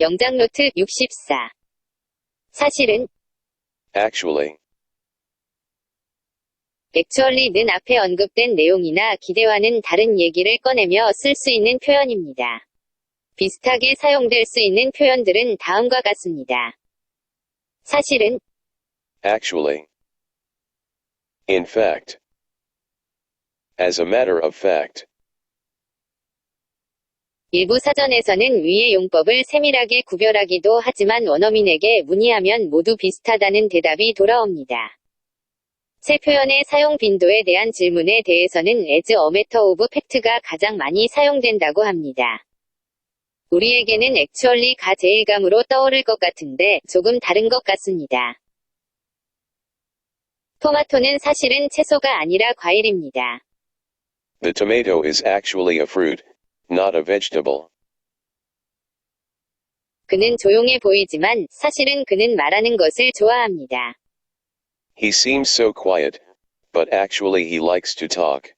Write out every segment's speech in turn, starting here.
영장 노트 64. 사실은 Actually. actually는 앞에 언급된 내용이나 기대와는 다른 얘기를 꺼내며 쓸 수 있는 표현입니다. 비슷하게 사용될 수 있는 표현들은 다음과 같습니다. 사실은 Actually. In fact. As a matter of fact. 일부 사전에서는 위의 용법을 세밀하게 구별하기도 하지만 원어민에게 문의하면 모두 비슷하다는 대답이 돌아옵니다. 새 표현의 사용 빈도에 대한 질문에 대해서는 as a matter of fact가 가장 많이 사용된다고 합니다. 우리에게는 actually가 제일 감으로 떠오를 것 같은데 조금 다른 것 같습니다. 토마토는 사실은 채소가 아니라 과일입니다. The tomato is actually a fruit, not a vegetable. 그는 조용해 보이지만 사실은 그는 말하는 것을 좋아합니다. He seems so quiet, but actually he likes to talk.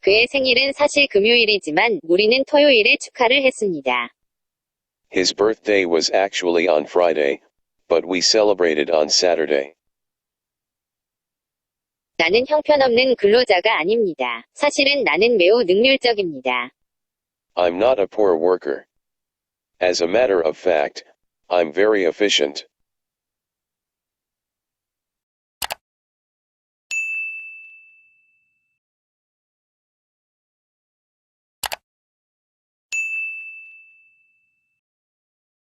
그의 생일은 사실 금요일이지만 우리는 토요일에 축하를 했습니다. His birthday was actually on Friday, but we celebrated on Saturday. 나는 형편없는 근로자가 아닙니다. 사실은 나는 매우 능률적입니다. I'm not a poor worker. As a matter of fact, I'm very efficient.